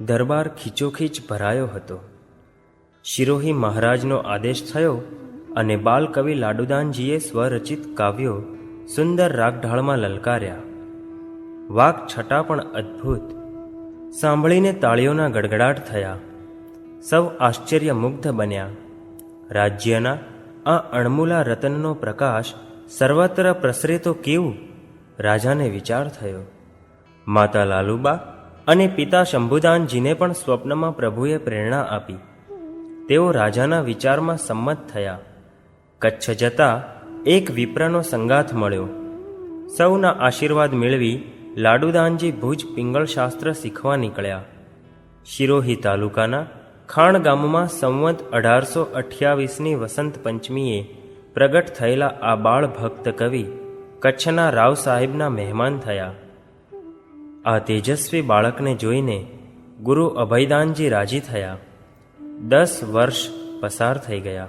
દરબાર ખીચોખીચ ભરાયો હતો. શિરોહી મહારાજનો આદેશ થયો અને બાલકવિ લાડુદાનજીએ સ્વરચિત કાવ્યો સુંદર રાગઢાળમાં લલકાર્યા. વાક છટા પણ અદ્ભુત. સાંભળીને તાળીઓના ગડગડાટ થયા. સૌ આશ્ચર્યમુગ્ધ બન્યા. રાજ્યના આ અણમુલા રતનનો પ્રકાશ સર્વત્ર પ્રસરે તો કેવું? રાજાને વિચાર થયો. માતા લાલુબા અને પિતા શંભુદાનજીને પણ સ્વપ્નમાં પ્રભુએ પ્રેરણા આપી. તેઓ રાજાના વિચારમાં સંમત થયા. કચ્છ જતા એક વિપ્રનો સંગાથ મળ્યો. સૌના આશીર્વાદ મેળવી લાડુદાનજી ભુજ પિંગળશાસ્ત્ર શીખવા નીકળ્યા. શિરોહી તાલુકાના ખાણ ગામમાં સંવત અઢારસો અઠ્યાવીસની વસંત પંચમીએ પ્રગટ થયેલા આ બાળ ભક્ત કવિ કચ્છના રાવ સાહેબના મહેમાન થયા. આ તેજસ્વી બાળકને જોઈને ગુરુ અભયદાનજી રાજી થયા. દસ વર્ષ પસાર થઈ ગયા.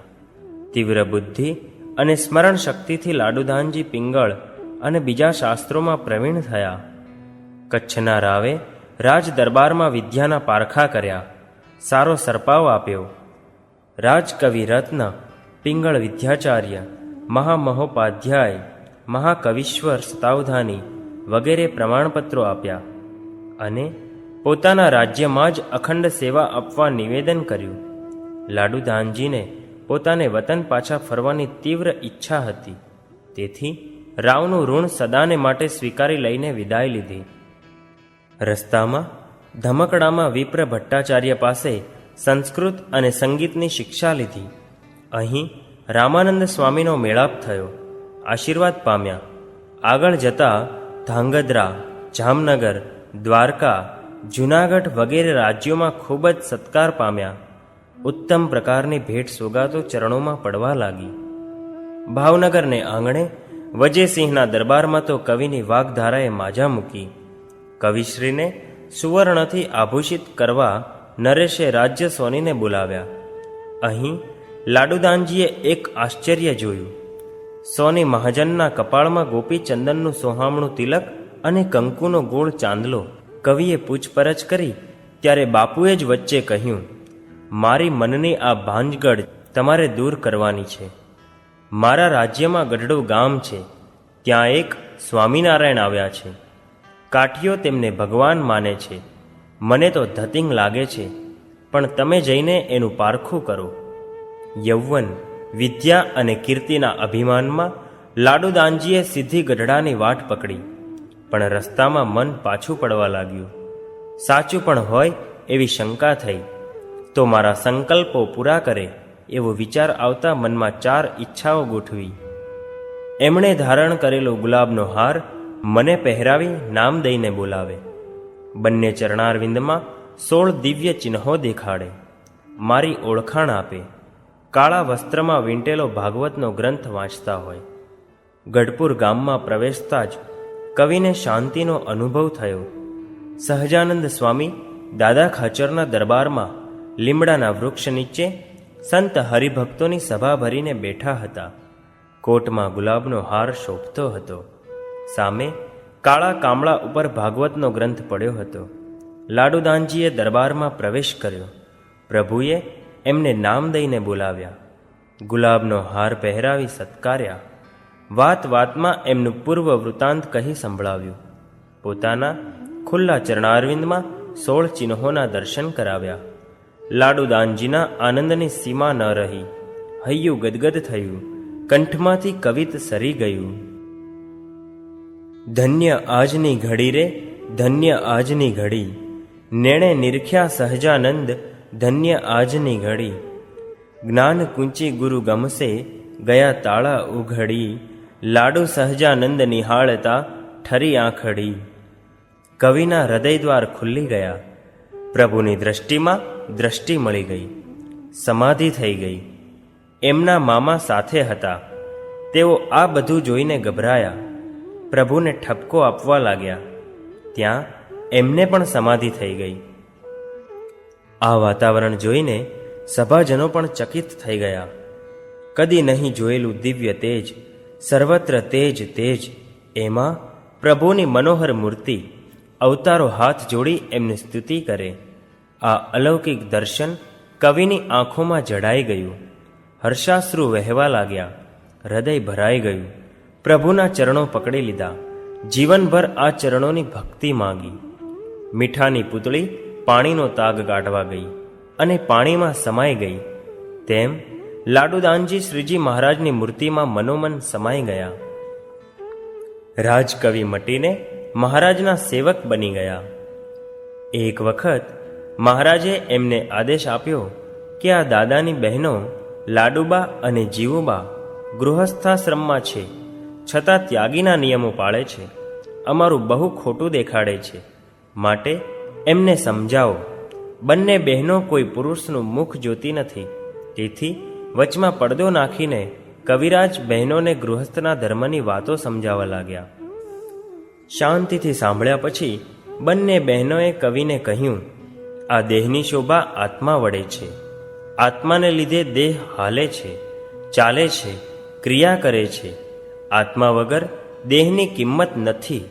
તીવ્ર બુદ્ધિ અને સ્મરણ શક્તિથી લાડુદાનજી પિંગળ અને બીજા શાસ્ત્રોમાં પ્રવીણ થયા. કચ્છના રાવે રાજ દરબારમાં વિદ્યાના પારખા કર્યા. સારો સરપાવ આપ્યો. રાજકવિ રત્ન, પિંગળ વિદ્યાચાર્ય, મહામહોપાધ્યાય, મહાકવિશ્વર સતાવધાની વગેરે પ્રમાણપત્રો આપ્યા અને પોતાના રાજ્યમાં જ અખંડ સેવા આપવા નિવેદન કર્યું. લાડુદાનજીને પોતાને વતન પાછા ફરવાની તીવ્ર ઈચ્છા હતી. તેથી રાવનું ઋણ સદાને માટે સ્વીકારી લઈને વિદાય લીધી. રસ્તામાં, ધમકડામાં વિપ્ર ભટ્ટાચાર્ય પાસે સંસ્કૃત અને સંગીતની શિક્ષા લીધી. અહીં રામાનંદ સ્વામીનો મેળાપ થયો. આશીર્વાદ પામ્યા. આગળ જતા ધાંગધ્રા, જામનગર, દ્વારકા, જૂનાગઢ વગેરે રાજ્યોમાં ખૂબ જ સત્કાર પામ્યા. ઉત્તમ પ્રકારની ભેટ સોગાતો ચરણોમાં પડવા લાગી. ભાવનગરને આંગણે વજયસિંહના દરબારમાં તો કવિની વાગધારાએ માજા મૂકી. કવિશ્રીને સુવર્ણથી આભૂષિત કરવા નરેશે રાજ્ય સોનીને બોલાવ્યા. અહીં લાડુદાનજીએ એક આશ્ચર્ય જોયું. સોની મહાજનના કપાળમાં ગોપીચંદનનું સોહામણું તિલક અને કંકુનો ગોળ ચાંદલો કવિએ પૂછપરછ કરી ત્યારે બાપુએ જ વચ્ચે કહ્યું, મારી મનની આ ભાંજગઢ તમારે દૂર કરવાની છે. મારા રાજ્યમાં ગઢડું ગામ છે. ત્યાં એક સ્વામિનારાયણ આવ્યા છે. કાઠીઓ તેમને ભગવાન માને છે. મને તો ધતિંગ લાગે છે, પણ તમે જઈને એનું પારખું કરો. યૌવન વિદ્યા અને કીર્તિના અભિમાનમાં લાડુદાનજીએ સીધી ગઢડાની વાટ પકડી. પણ રસ્તામાં મન પાછું પડવા લાગ્યું. સાચું પણ હોય એવી શંકા થઈ. તો મારા સંકલ્પો પૂરા કરે એવો વિચાર આવતા મનમાં ચાર ઈચ્છાઓ ગોઠવી. એમણે ધારણ કરેલો ગુલાબનો હાર મને પહેરાવી નામ દઈને બોલાવે. બંને ચરણારવિંદમાં સોળ દિવ્ય ચિહ્નો દેખાડે. મારી ઓળખાણ આપે. કાળા વસ્ત્રમાં વીંટેલો ભાગવતનો ગ્રંથ વાંચતા હોય. ગઢપુર ગામમાં પ્રવેશતા જ કવિને શાંતિનો અનુભવ થયો. સહજાનંદ સ્વામી દાદા ખાચરના દરબારમાં લીમડાના વૃક્ષ નીચે સંત હરિભક્તોની સભા ભરીને બેઠા હતા. કોટમાં ગુલાબનો હાર શોભતો હતો. સામે કાળા કામળા ઉપર ભાગવતનો ગ્રંથ પડ્યો હતો. લાડુદાનજીએ દરબારમાં પ્રવેશ કર્યો. પ્રભુએ એમને નામ દઈને બોલાવ્યા. ગુલાબનો હાર પહેરાવી સત્કાર્યા. વાત વાતમાં એમનું પૂર્વ વૃતાંત કહી સંભળાવ્યું. પોતાના ખુલ્લા ચરણારવિંદમાં સોળ ચિહ્નોના દર્શન કરાવ્યા. લાડુદાનજીના આનંદની સીમા ન રહી. હૈયું ગદગદ થયું. કંઠમાંથી કવિત સરી ગયું. ધન્ય આજની ઘડી રે ધન્ય આજની ઘડી. નેણે નિરખ્યા સહજાનંદ ધન્ય આજની ઘડી. જ્ઞાન કુંચી ગુરુ ગમશે ગયા તાળા ઉઘડી. લાડુ સહજાનંદ નિહાળતા ઠરી આંખડી. કવિના હૃદયદ્વાર ખુલ્લી ગયા. પ્રભુની દ્રષ્ટિમાં દ્રષ્ટિ મળી ગઈ. સમાધિ થઈ ગઈ. એમના મામા સાથે હતા. તેઓ આ બધું જોઈને ગભરાયા. પ્રભુને ઠપકો આપવા લાગ્યા. ત્યાં એમને પણ સમાધિ થઈ ગઈ. આ વાતાવરણ જોઈને સભાજનો પણ ચકિત થઈ ગયા. કદી નહીં જોયેલું દિવ્ય તેજ, સર્વત્ર તેજ તેજ, એમાં પ્રભુની મનોહર મૂર્તિ, અવતારો હાથ જોડી એમની સ્તુતિ કરે. આ અલૌકિક દર્શન કવિની આંખોમાં જડાઈ ગયું. હર્ષાશ્રુ વહેવા લાગ્યા. હૃદય ભરાઈ ગયું. પ્રભુના ચરણો પકડી લીધા. જીવનભર આ ચરણોની ભક્તિ માંગી. મીઠાની પૂતળી પાણીનો તાગ કાઢવા ગઈ અને પાણીમાં સમાઈ ગઈ. તેમ લાડુદાનજી શ્રીજી મહારાજની મૂર્તિમાં મનોમન સમાઈ ગયા. રાજકવિ મટીને મહારાજના સેવક બની ગયા. એક વખત મહારાજે એમને આદેશ આપ્યો કે આ દાદાની બહેનો લાડુબા અને જીવુબા ગૃહસ્થાશ્રમમાં છે, છતાં ત્યાગીના નિયમો પાળે છે, અમારું બહુ ખોટું દેખાડે છે, માટે એમને સમજાવો, બંને બહેનો કોઈ પુરુષનું મુખ જોતી નથી. તેથી વચમાં પડદો નાખીને કવિરાજ બહેનોને ગૃહસ્થના ધર્મની વાતો સમજાવવા લાગ્યા. શાંતિથી સાંભળ્યા પછી બંને બહેનોએ કવિને કહ્યું, આ દેહની શોભા આત્મા વડે છે. આત્માને લીધે દેહ હાલે છે, ચાલે છે, ક્રિયા કરે છે. આત્મા વગર દેહની કિંમત નથી.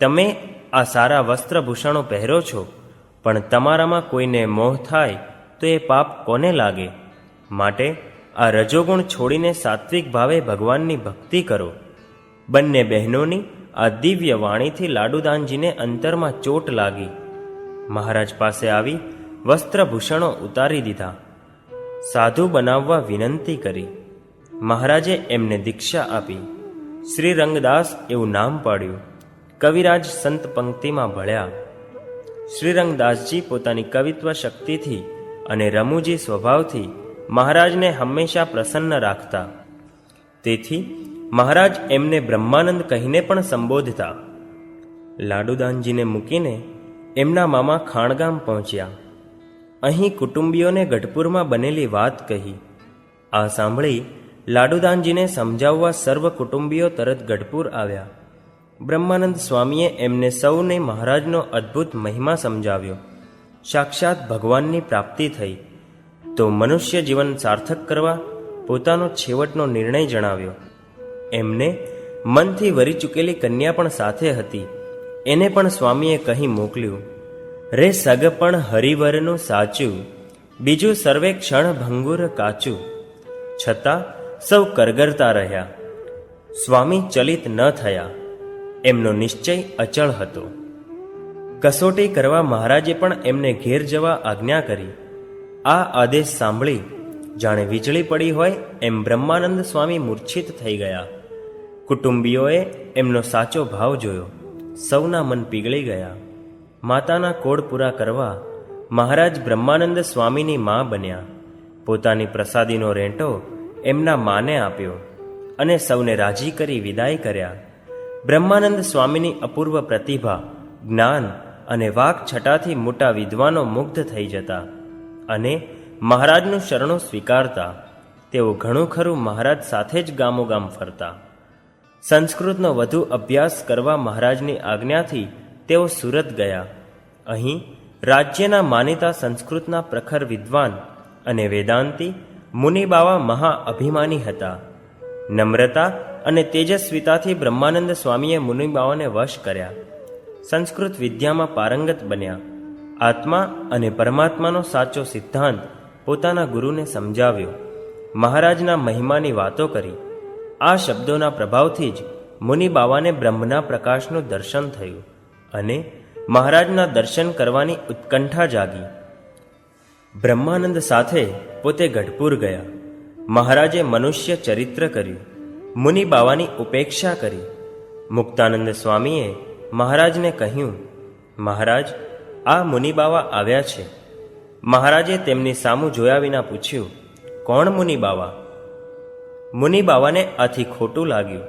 તમે આ સારા વસ્ત્રભૂષણો પહેરો છો? પણ તમારામાં કોઈને મોહ થાય તો એ પાપ કોને લાગે? માટે આ રજોગુણ છોડીને સાત્વિક ભાવે ભગવાનની ભક્તિ કરો. બંને બહેનોની આ દિવ્ય વાણીથી લાડુદાનજીને અંતરમાં ચોટ લાગી. મહારાજ પાસે આવી વસ્ત્રભૂષણો ઉતારી દીધા. સાધુ બનાવવા વિનંતી કરી. મહારાજે એમને દીક્ષા આપી. શ્રી રંગદાસ એવું નામ પાડ્યું. કવિરાજ સંત પંક્તિમાં ભળ્યા. શ્રીરંગદાસજી પોતાની કવિત્વ શક્તિથી અને રમૂજી સ્વભાવથી મહારાજને હંમેશા પ્રસન્ન રાખતા. તેથી મહારાજ એમને બ્રહ્માનંદ કહીને પણ સંબોધતા. લાડુદાનજીને મૂકીને એમના મામા ખાણગામ પહોંચ્યા. અહીં કુટુંબીઓને ગઢપુરમાં બનેલી વાત કહી. આ સાંભળી લાડુદાનજીને સમજાવવા સર્વ કુટુંબીઓ તરત ગઢપુર આવ્યા. બ્રહ્માનંદ સ્વામીએ એમને સૌને મહારાજનો અદ્ભુત મહિમા સમજાવ્યો. સાક્ષાત ભગવાનની પ્રાપ્તિ થઈ. તો મનુષ્ય જીવન સાર્થક કરવા પોતાનો છેવટનો નિર્ણય જણાવ્યો. એમને મનથી વરી ચૂકેલી કન્યા પણ સાથે હતી. એને પણ સ્વામીએ કહી મોકલ્યું, રે સગ પણ હરિવરનું સાચું, બીજું સર્વે ક્ષણ ભંગુર કાચું. છતાં સૌ કરગરતા રહ્યા. સ્વામી ચલિત ન થયા. એમનો નિશ્ચય અચળ હતો. કસોટી કરવા મહારાજે પણ એમને ઘેર જવા આજ્ઞા કરી. આ આદેશ સાંભળી જાણે વીજળી પડી હોય એમ બ્રહ્માનંદ સ્વામી મૂર્છિત થઈ ગયા. કુટુંબીઓએ એમનો સાચો ભાવ જોયો. સૌના મન પીગળી ગયા. માતાના કોડ પૂરા કરવા મહારાજ બ્રહ્માનંદ સ્વામીની મા બન્યા. પોતાની પ્રસાદીનો રેંટો એમના માને આપ્યો અને સૌને રાજી કરી વિદાય કર્યા. બ્રહ્માનંદ સ્વામીની અપૂર્વ પ્રતિભા, જ્ઞાન અને વાક છટાથી મોટા વિદ્વાનો મુગ્ધ થઈ જતા અને મહારાજનું શરણો સ્વીકારતા તેઓ ઘણું ખરું મહારાજ સાથે જ ગામોગામ ફરતા. સંસ્કૃતનો વધુ અભ્યાસ કરવા મહારાજની આજ્ઞાથી તેઓ સુરત ગયા. અહીં રાજ્યના માનીતા સંસ્કૃતના પ્રખર વિદ્વાન અને વેદાંતી મુનિબાવા મહા અભિમાની હતા. નમ્રતા અને તેજસ્વીતાથી બ્રહ્માનંદ સ્વામીએ મુનિબાવાને વશ કર્યા. સંસ્કૃત વિદ્યામાં પારંગત બન્યા. આત્મા અને પરમાત્માનો સાચો સિદ્ધાંત પોતાના ગુરુને સમજાવ્યો. મહારાજના મહિમાની વાતો કરી. આ શબ્દોના પ્રભાવથી જ મુનિ બાવાને બ્રહ્મના પ્રકાશનું દર્શન થયું અને મહારાજના દર્શન કરવાની ઉત્કંઠા જાગી. બ્રહ્માનંદ સાથે પોતે ગઢપુર ગયા. મહારાજે મનુષ્ય ચરિત્ર કર્યું, મુનિ બાવાની ઉપેક્ષા કરી. મુક્તાનંદ સ્વામીએ મહારાજને કહ્યું, મહારાજ, આ મુનિબાવા આવ્યા છે. મહારાજે તેમની સામું જોયા વિના પૂછ્યું, કોણ મુનિબાવા મુનિબાવાને આથી ખોટું લાગ્યું.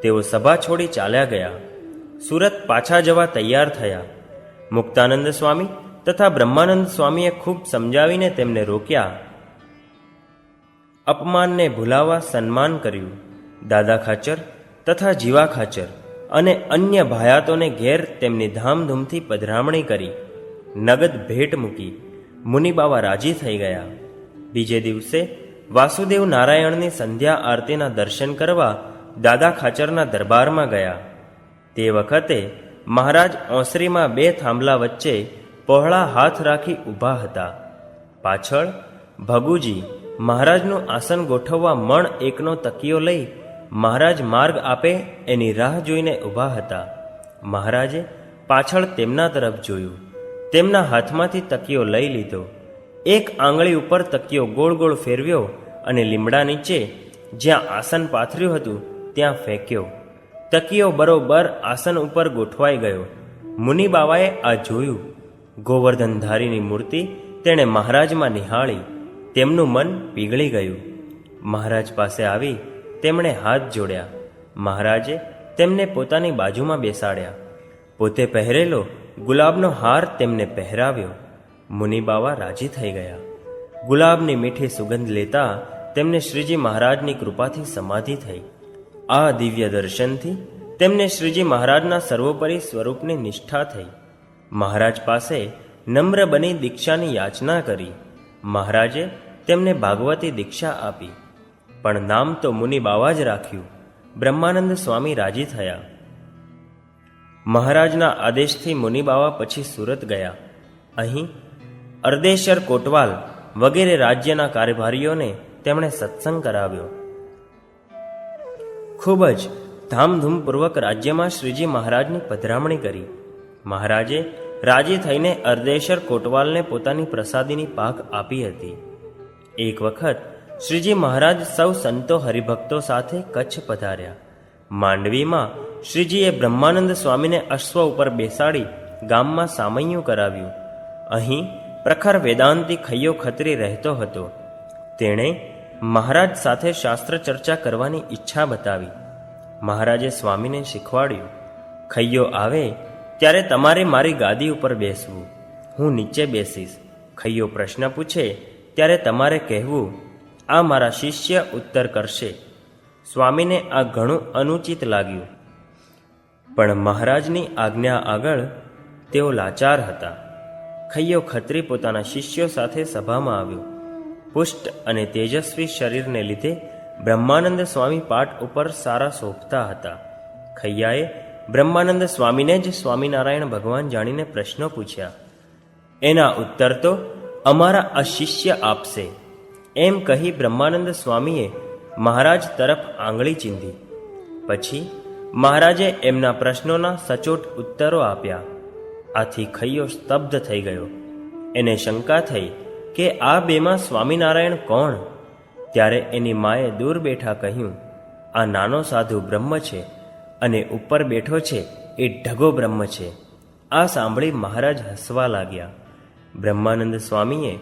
તેઓ સભા છોડી ચાલ્યા ગયા. સુરત પાછા જવા તૈયાર થયા. મુક્તાનંદ સ્વામી તથા બ્રહ્માનંદ સ્વામીએ ખૂબ સમજાવીને તેમને રોક્યા. અપમાનને ભૂલાવા સન્માન કર્યું. દાદા ખાચર તથા જીવા ખાચર અને અન્ય ભાયાતોને ઘેર તેમની ધામધૂમથી પધરામણી કરી. નગદ ભેટ મૂકી. મુનિબાવા રાજી થઈ ગયા. બીજે દિવસે વાસુદેવ નારાયણની સંધ્યા આરતીના દર્શન કરવા દાદા ખાચરના દરબારમાં ગયા. તે વખતે મહારાજ ઓસરીમાં બે થાંભલા વચ્ચે પહોળા હાથ રાખી ઊભા હતા. પાછળ ભગુજી મહારાજનું આસન ગોઠવવા મણ એકનો તકિયો લઈ મહારાજ માર્ગ આપે એની રાહ જોઈને ઊભા હતા. મહારાજે પાછળ તેમના તરફ જોયું. તેમના હાથમાંથી તકિયો લઈ લીધો. એક આંગળી ઉપર તકિયો ગોળ ગોળ ફેરવ્યો અને લીમડા નીચે જ્યાં આસન પાથર્યું હતું ત્યાં ફેંક્યો. તકિયો બરોબર આસન ઉપર ગોઠવાઈ ગયો. મુનિ બાવાએ આ જોયું. ગોવર્ધનધારીની મૂર્તિ તેણે મહારાજમાં નિહાળી. તેમનું મન પીગળી ગયું. મહારાજ પાસે આવી તેમણે હાથ જોડ્યા. મહારાજે તેમને પોતાની બાજુમાં બેસાડ્યા. પોતે પહેરેલો ગુલાબનો હાર તેમને પહેરાવ્યો. મુનિ બાવા રાજી થઈ ગયા. ગુલાબની મીઠી સુગંધ લેતા તેમને શ્રીજી મહારાજની કૃપાથી સમાધિ થઈ. આ દિવ્ય દર્શનથી તેમને શ્રીજી મહારાજના સર્વોપરી સ્વરૂપની નિષ્ઠા થઈ. મહારાજ પાસે નમ્ર બની દીક્ષાની યાચના કરી. મહારાજે તેમને ભાગવતી દીક્ષા આપી. પણ નામ તો મુનિ બાવા જ રાખ્યું. બ્રહ્માનંદ સ્વામી રાજી થયા. મહારાજના આદેશથી મુનિ બાવા પછી સુરત ગયા. અહીં અર્દેશર કોટવાલ વગેરે રાજ્યના કારભારીઓને તેમણે સત્સંગ કરાવ્યો. ખૂબ જ ધામધૂમપૂર્વક રાજ્યમાં શ્રીજી મહારાજની પધરામણી કરી. મહારાજે રાજી થઈને અર્ધેશ્વર કોટવાલને પોતાની પ્રસાદીની પાક આપી હતી. એક વખત શ્રીજી મહારાજ સૌ સંતો હરિભક્તો સાથે કચ્છ પધાર્યા. માંડવીમાં શ્રીજીએ બ્રહ્માનંદ સ્વામીને અશ્વ ઉપર બેસાડી ગામમાં સામૈયું કરાવ્યું. અહીં પ્રખર વેદાંતી ખૈયો ખત્રી રહેતો હતો. તેણે મહારાજ સાથે શાસ્ત્ર ચર્ચા કરવાની ઈચ્છા બતાવી. મહારાજે સ્વામીને શીખવાડ્યું, ખૈયો આવે ત્યારે તમારે મારી ગાદી ઉપર બેસવું. હું નીચે બેસીશ. ખૈયો પ્રશ્ન પૂછે, ત્યારે તમારે કહેવું, આ મારા શિષ્ય ઉત્તર કરશે. સ્વામીને આ ઘણું અનુચિત લાગ્યું. પણ મહારાજની આજ્ઞા આગળ તેઓ લાચાર હતા. ખૈયો ખત્રી પોતાના શિષ્યો સાથે સભામાં આવ્યો. પુષ્ટ અને તેજસ્વી શરીરને લીધે બ્રહ્માનંદ સ્વામી પાઠ ઉપર સારા શોભતા હતા. ખૈયાએ બ્રહ્માનંદ સ્વામીને જ સ્વામિનારાયણ ભગવાન જાણીને પ્રશ્નો પૂછ્યા. એના ઉત્તર તો, અમારા આ શિષ્ય આપશે. એમ કહી બ્રહ્માનંદ સ્વામીએ મહારાજ તરફ આંગળી ચીંધી. પછી મહારાજે એમના પ્રશ્નોના સચોટ ઉત્તરો આપ્યા. આથી ખૈયો સ્તબ્ધ થઈ ગયો. એને શંકા થઈ કે આ બેમાં સ્વામિનારાયણ કોણ? ત્યારે એની માએ દૂર બેઠા કહ્યું, આ નાનો સાધુ બ્રહ્મ છે. અને ઉપર બેઠો છે એ ઢગો બ્રહ્મ છે. આ સાંભળી મહારાજ હસવા લાગ્યા. બ્રહ્માનંદ સ્વામીએ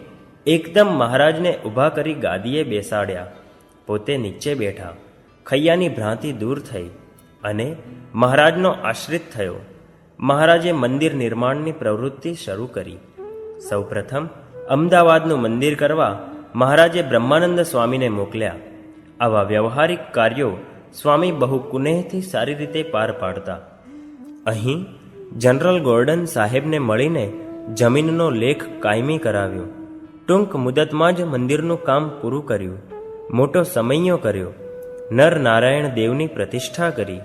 એકદમ મહારાજને ઊભા કરી ગાદીએ બેસાડ્યા. પોતે નીચે બેઠા. ખૈયાની ભ્રાંતિ દૂર થઈ અને મહારાજનો આશ્રિત થયો. મહારાજે મંદિર નિર્માણની પ્રવૃત્તિ શરૂ કરી. સૌપ્રથમ અમદાવાદનું મંદિર કરવા મહારાજે બ્રહ્માનંદ સ્વામીને મોકલ્યા. આવા વ્યવહારિક કાર્યો સ્વામી બહુ કુનેહથી સારી રીતે પાર પાડતા. અહીં જનરલ ગોર્ડન સાહેબને મળીને જમીનનો લેખ કાયમી કરાવ્યો. ટૂંક મુદતમાં જ મંદિરનું કામ પૂરું કર્યું. મોટો સમયો કર્યો. નર નારાયણ દેવની પ્રતિષ્ઠા કરી.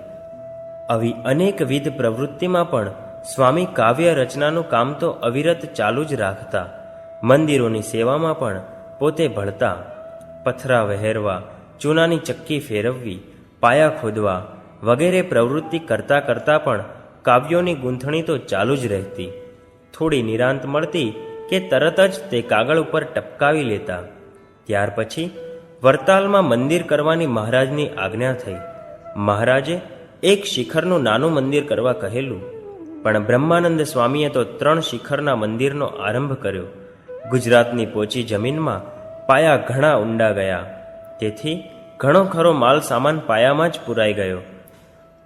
આવી અનેકવિધ પ્રવૃત્તિમાં પણ સ્વામી કાવ્ય રચનાનું કામ તો અવિરત ચાલુ જ રાખતા. મંદિરોની સેવામાં પણ પોતે ભળતા. પથરા વહેરવા, ચૂનાની ચક્કી ફેરવવી પાયા ખોદવા વગેરે પ્રવૃત્તિ કરતાં કરતાં પણ કાવ્યોની ગૂંથણી તો ચાલુ જ રહેતી. થોડી નિરાંત મળતી કે તરત જ તે કાગળ ઉપર ટપકાવી લેતા. ત્યાર પછી વરતાલમાં મંદિર કરવાની મહારાજની આજ્ઞા થઈ. મહારાજે એક શિખરનું નાનું મંદિર કરવા કહેલું. પણ બ્રહ્માનંદ સ્વામીએ તો ત્રણ શિખરના મંદિરનો આરંભ કર્યો. ગુજરાતની પોચી જમીનમાં પાયા ઘણા ઊંડા ગયા. તેથી ઘણો ખરો માલ સામાન પાયામાં જ પુરાઈ ગયો.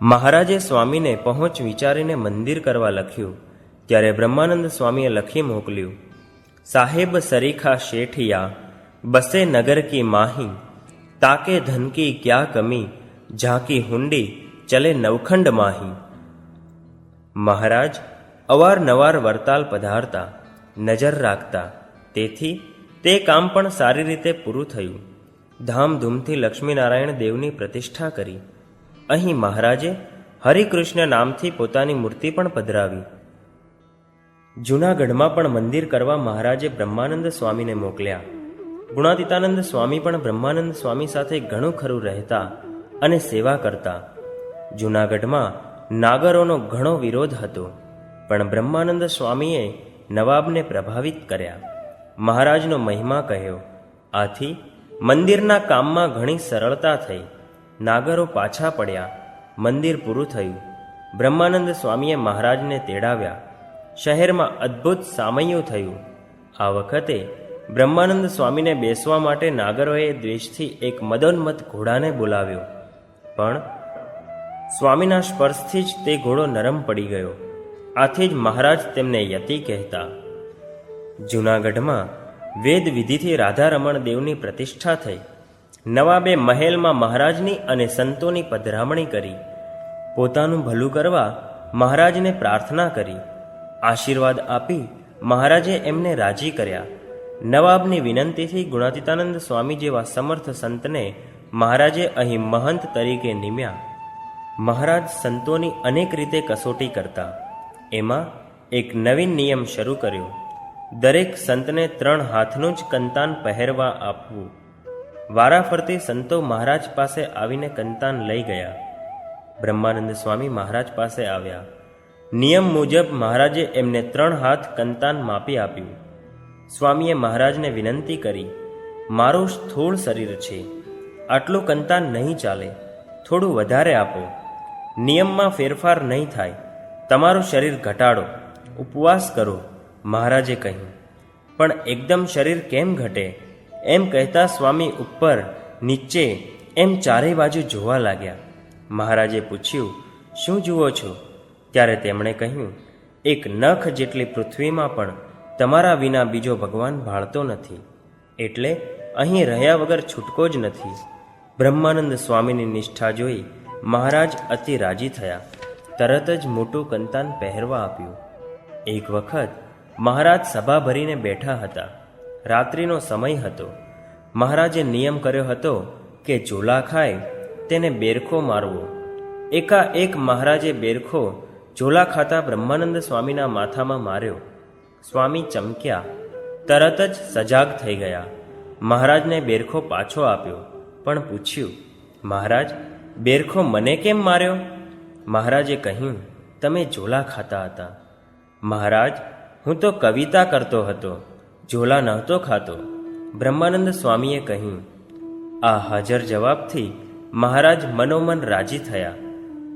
મહારાજે સ્વામીને પહોંચ વિચારીને મંદિર કરવા લખ્યું, ત્યારે બ્રહ્માનંદ સ્વામીએ લખી મોકલ્યું, સાહેબ સરીખા શેઠિયા, બસે નગર કી માહી, તાકે ધન કી ક્યા કમી, ઝાંકી હુંડી, ચલે નવખંડ માહી. મહારાજ અવારનવાર વરતાલ પધારતા, નજર રાખતા, તેથી તે કામ પણ સારી રીતે પૂરું થયું. ધામધૂમથી લક્ષ્મીનારાયણ દેવની પ્રતિષ્ઠા કરી. અહીં મહારાજે હરિકૃષ્ણ નામથી પોતાની મૂર્તિ પણ પધરાવી. જૂનાગઢમાં પણ મંદિર કરવા મહારાજે બ્રહ્માનંદ સ્વામીને મોકલ્યા. ગુણાતીતાનંદ સ્વામી પણ બ્રહ્માનંદ સ્વામી સાથે ઘણું ખરું રહેતા અને સેવા કરતા. જૂનાગઢમાં નાગરોનો ઘણો વિરોધ હતો, પણ બ્રહ્માનંદ સ્વામીએ નવાબને પ્રભાવિત કર્યા. મહારાજનો મહિમા કહ્યો, આથી મંદિરના કામમાં ઘણી સરળતા થઈ. નાગરો પાછા પડ્યા. મંદિર પૂરું થયું. બ્રહ્માનંદ સ્વામીએ મહારાજને તેડાવ્યા. શહેરમાં અદ્ભુત સામયું થયું. આ વખતે બ્રહ્માનંદ સ્વામીને બેસવા માટે નાગરોએ દ્વેષથી એક મદોન્મત ઘોડાને બોલાવ્યો. પણ સ્વામીના સ્પર્શથી જ તે ઘોડો નરમ પડી ગયો. આથી જ મહારાજ તેમને યતિ કહેતા, જૂનાગઢમાં વેદ વિધિથી રાધારમણ દેવની પ્રતિષ્ઠા થઈ. નવાબે મહેલમાં મહારાજની અને સંતોની પધરામણી કરી. પોતાનું ભલું કરવા મહારાજને પ્રાર્થના કરી. આશીર્વાદ આપી મહારાજે એમને રાજી કર્યા. નવાબની વિનંતીથી ગુણાતીતાનંદ સ્વામી જેવા સમર્થ સંતને મહારાજે અહીં મહંત તરીકે નિમ્યા. મહારાજ સંતોની અનેક રીતે કસોટી કરતા. એમાં એક નવીન નિયમ શરૂ કર્યો. દરેક સંતને ત્રણ હાથનું જ કંતાન પહેરવા આપવું. વારાફરતી સંતો મહારાજ પાસે આવીને કંતાન લઈ ગયા. બ્રહ્માનંદ સ્વામી મહારાજ પાસે આવ્યા. નિયમ મુજબ મહારાજે એમને ત્રણ હાથ કંતાન માપી આપ્યું. સ્વામીએ મહારાજને વિનંતી કરી, મારું સ્થૂળ શરીર છે. આટલું કંતાન નહીં ચાલે. થોડું વધારે આપો. નિયમમાં ફેરફાર નહીં થાય. તમારું શરીર ઘટાડો. ઉપવાસ કરો. મહારાજે કહ્યું, પણ એકદમ શરીર કેમ ઘટે? એમ કહેતા સ્વામી ઉપર નીચે એમ ચારે બાજુ જોવા લાગ્યા. મહારાજે પૂછ્યું, શું જુઓ છો? ત્યારે તેમણે કહ્યું, એક નખ જેટલી પૃથ્વીમાં પણ તમારા વિના બીજો ભગવાન ભાળતો નથી. એટલે અહીં રહ્યા વગર છૂટકો જ નથી. બ્રહ્માનંદ સ્વામીની નિષ્ઠા જોઈ મહારાજ અતિ રાજી થયા. તરત જ મોટું કંતાન પહેરવા આપ્યું. એક વખત મહારાજ સભા ભરીને બેઠા હતા. રાત્રિનો સમય હતો. મહારાજે નિયમ કર્યો હતો કે ઝોલા ખાય, તેને બેરખો મારવો. એકાએક મહારાજે બેરખો ઝોલા ખાતા બ્રહ્માનંદ સ્વામીના માથામાં માર્યો. સ્વામી ચમક્યા. તરત જ સજાગ થઈ ગયા. મહારાજને બેરખો પાછો આપ્યો, પણ પૂછ્યું, મહારાજ, બેરખો મને કેમ માર્યો? મહારાજે કહ્યું, તમે ઝોલા ખાતા હતા. મહારાજ હું તો કવિતા કરતો હતો, ઝોલા નહોતો ખાતો. બ્રહ્માનંદ સ્વામીએ કહ્યું, આ હાજર જવાબથી મહારાજ મનોમન રાજી થયા.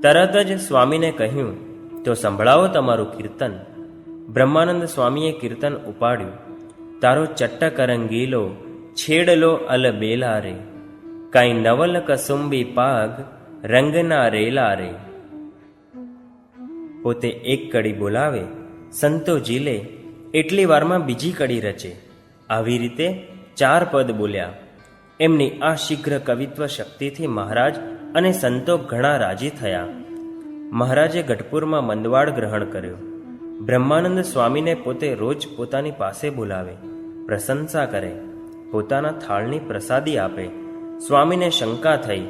તરત જ સ્વામીને કહ્યું, તો સંભળાવો તમારું કીર્તન. બ્રહ્માનંદ સ્વામીએ કીર્તન ઉપાડ્યું. તારો ચટ્ટ કરંગીલો છેડલો અલ બેલા રે. કાંઈ નવલ કસુંબી પાગ રંગના રેલા રે. પોતે એક કડી બોલાવે સંતો જીલે એટલી વારમાં બીજી કડી રચે. આવી રીતે ચાર પદ બોલ્યા. એમની આ શીઘ્ર કવિત્વ શક્તિથી મહારાજ અને સંતો ઘણા રાજી થયા. મહારાજે ગઢપુરમાં મંદવાડ ગ્રહણ કર્યો. બ્રહ્માનંદ સ્વામીને પોતે રોજ પોતાની પાસે બોલાવે, પ્રશંસા કરે, પોતાના થાળની પ્રસાદી આપે. સ્વામીને શંકા થઈ,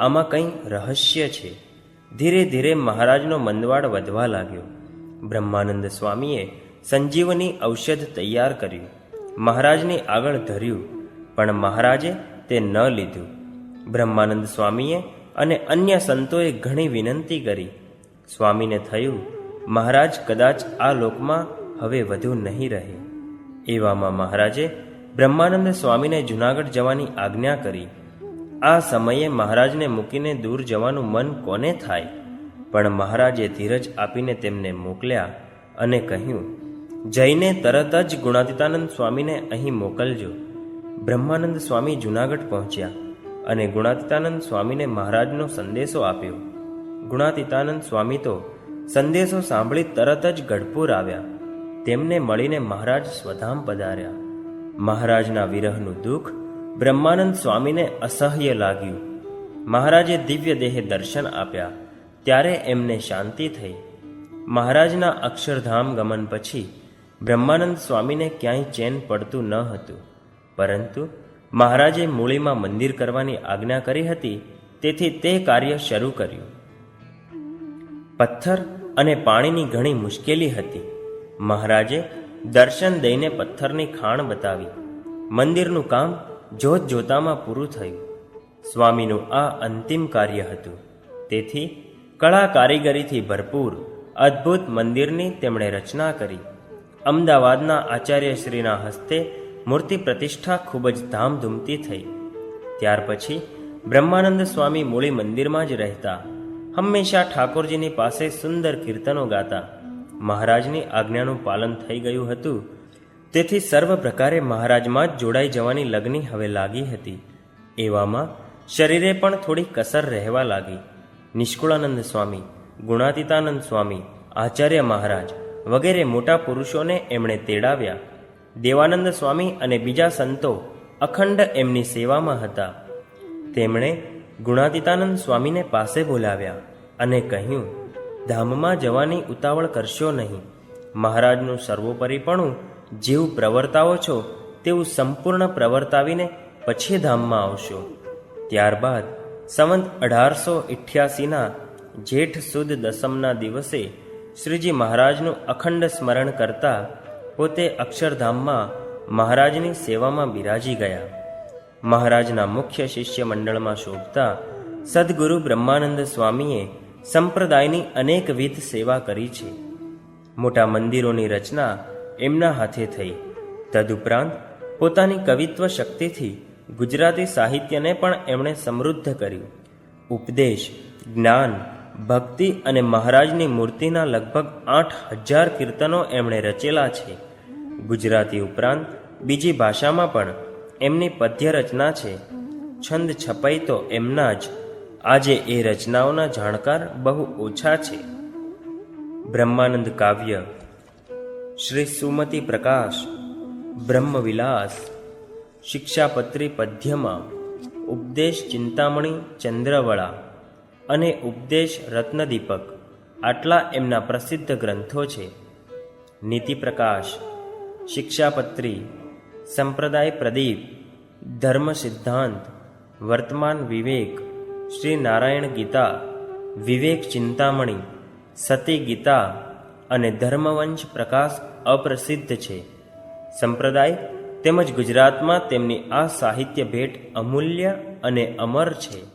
આમાં કંઈ રહસ્ય છે? ધીરે ધીરે મહારાજનો મંદવાડ વધવા લાગ્યો. બ્રહ્માનંદ સ્વામીએ સંજીવની ઔષધ તૈયાર કર્યું. મહારાજને આગળ ધર્યું, પણ મહારાજે તે ન લીધું. બ્રહ્માનંદ સ્વામીએ અને અન્ય સંતોએ ઘણી વિનંતી કરી. સ્વામીને થયું, મહારાજ કદાચ આ લોકમાં હવે વધુ નહીં રહે. એવામાં મહારાજે બ્રહ્માનંદ સ્વામીને જુનાગઢ જવાની આજ્ઞા કરી. આ સમયે મહારાજને મૂકીને દૂર જવાનું મન કોને થાય? પણ મહારાજે ધીરજ આપીને તેમને મોકલ્યા અને કહ્યું, જઈને તરત જ ગુણાતીતાનંદ સ્વામીને અહીં મોકલજો. બ્રહ્માનંદ સ્વામી જુનાગઢ પહોંચ્યા અને ગુણાતીતાનંદ સ્વામીને મહારાજનો સંદેશો આપ્યો. ગુણાતીતાનંદ સ્વામી તો સંદેશો સાંભળી તરત જ ગઢપુર આવ્યા. તેમને મળીને મહારાજ સ્વધામ પધાર્યા. મહારાજના વિરહનું દુઃખ બ્રહ્માનંદ સ્વામીને અસહ્ય લાગ્યું. મહારાજે દિવ્ય દેહે દર્શન આપ્યા. ત્યારે એમને શાંતિ થઈ. મહારાજના અક્ષરધામ ગમન પછી બ્રહ્માનંદ સ્વામીને ક્યાંય ચેન પડતું ન હતું. પરંતુ મહારાજે મૂળીમાં મંદિર કરવાની આજ્ઞા કરી હતી, તેથી તે કાર્ય શરૂ કર્યું. પથ્થર અને પાણીની ઘણી મુશ્કેલી હતી. મહારાજે દર્શન દઈને પથ્થરની ખાણ બતાવી. મંદિરનું કામ જોત જોતામાં પૂરું થયું. સ્વામીનું આ અંતિમ કાર્ય હતું. તેથી કળા કારીગરીથી ભરપૂર અદ્ભુત મંદિરની તેમણે રચના કરી. અમદાવાદના આચાર્યશ્રીના હસ્તે મૂર્તિ પ્રતિષ્ઠા ખૂબ જ ધામધૂમથી થઈ. ત્યાર પછી બ્રહ્માનંદ સ્વામી મૂળી મંદિરમાં જ રહેતા. હંમેશા ઠાકોરજીની પાસે સુંદર કીર્તનો ગાતા. મહારાજની આજ્ઞાનું પાલન થઈ ગયું હતું. તેથી સર્વ પ્રકારે મહારાજમાં જ જોડાઈ જવાની લગ્ની હવે લાગી હતી. એવામાં શરીરે પણ થોડી કસર રહેવા લાગી. નિષ્કુળાનંદ સ્વામી, ગુણાતીતાનંદ સ્વામી, આચાર્ય મહારાજ વગેરે મોટા પુરુષોને એમણે તેડાવ્યા. દેવાનંદ સ્વામી અને બીજા સંતો અખંડ એમની સેવામાં હતા. તેમણે ગુણાતીતાનંદ સ્વામીને પાસે બોલાવ્યા અને કહ્યું, ધામમાં જવાની ઉતાવળ કરશો નહીં. મહારાજનું સર્વોપરીપણું જેવું પ્રવર્તાવો છો, તેવું સંપૂર્ણ પ્રવર્તાવીને પછી ધામમાં આવશો. ત્યારબાદ સંવંત અઢારસો ઇઠ્યાસીના જેઠ સુદ દસમના દિવસે શ્રીજી મહારાજનું અખંડ સ્મરણ કરતા પોતે અક્ષરધામમાં મહારાજની સેવામાં બિરાજી ગયા. મહારાજના મુખ્ય શિષ્ય મંડળમાં શોભતા સદગુરુ બ્રહ્માનંદ સ્વામીએ સંપ્રદાયની અનેકવિધ સેવા કરી છે. મોટા મંદિરોની રચના એમના હાથે થઈ. તદુપરાંત પોતાની કવિત્વ શક્તિથી ગુજરાતી સાહિત્યને પણ એમણે સમૃદ્ધ કર્યું. ઉપદેશ, જ્ઞાન, ભક્તિ અને મહારાજની મૂર્તિના લગભગ આઠ હજાર કીર્તનો એમણે રચેલા છે. ગુજરાતી ઉપરાંત બીજી ભાષામાં પણ એમની પદ્ય રચના છે. છંદ છપાઈ તો એમના જ. આજે એ રચનાઓના જાણકાર બહુ ઓછા છે. બ્રહ્માનંદ કાવ્ય, શ્રી સુમતિ પ્રકાશ, બ્રહ્મવિલાસ શિક્ષાપત્રી પદ્યમાં ઉપદેશ ચિંતામણી, ચંદ્રવળા અને ઉપદેશ રત્નદીપક આટલા એમના પ્રસિદ્ધ ગ્રંથો છે. નીતિપ્રકાશ, શિક્ષાપત્રી, સંપ્રદાય પ્રદીપ, ધર્મ સિદ્ધાંત, વર્તમાન વિવેક, શ્રી નારાયણ ગીતા, વિવેક ચિંતામણી, સતી ગીતા અને ધર્મવંશ પ્રકાશ અપ્રસિદ્ધ છે. સંપ્રદાય તેમજ ગુજરાતમાં તેમની આ સાહિત્ય ભેટ અમૂલ્ય અને અમર છે.